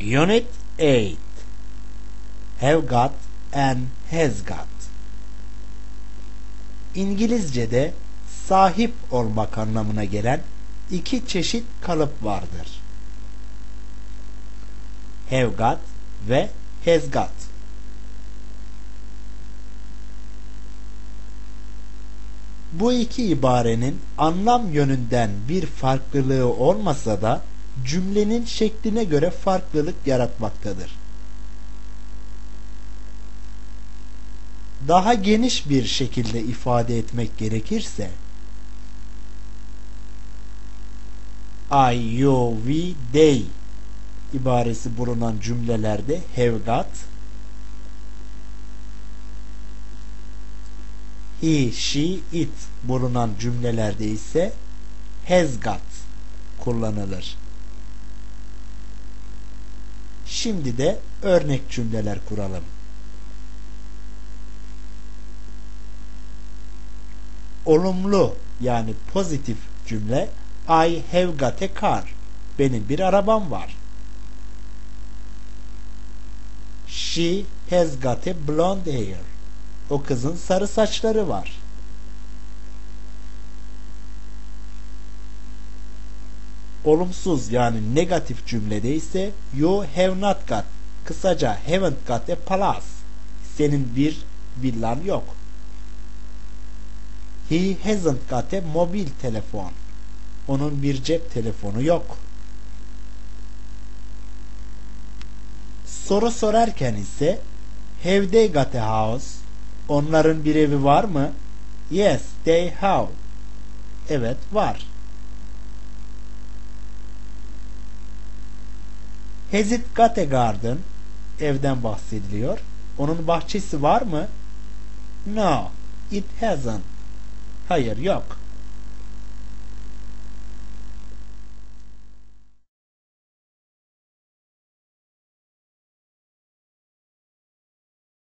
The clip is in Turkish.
Unit 8 Have got and has got İngilizce'de sahip olmak anlamına gelen iki çeşit kalıp vardır. Have got ve has got. Bu iki ibarenin anlam yönünden bir farklılığı olmasa da cümlenin şekline göre farklılık yaratmaktadır. Daha geniş bir şekilde ifade etmek gerekirse I, you, we, they ibaresi bulunan cümlelerde have got he, she, it bulunan cümlelerde ise has got kullanılır. Şimdi de örnek cümleler kuralım. Olumlu yani pozitif cümle I have got a car. Benim bir arabam var. She has got a blonde hair. O kızın sarı saçları var. Olumsuz yani negatif cümlede ise you have not got. Kısaca haven't got a plus. Senin bir villan yok. He hasn't got a mobil telefon. Onun bir cep telefonu yok. Soru sorarken ise have they got a house? Onların bir evi var mı? Yes, they have. Evet, var. Has it got a garden? Evden bahsediliyor. Onun bahçesi var mı? No, it hasn't. Hayır, yok.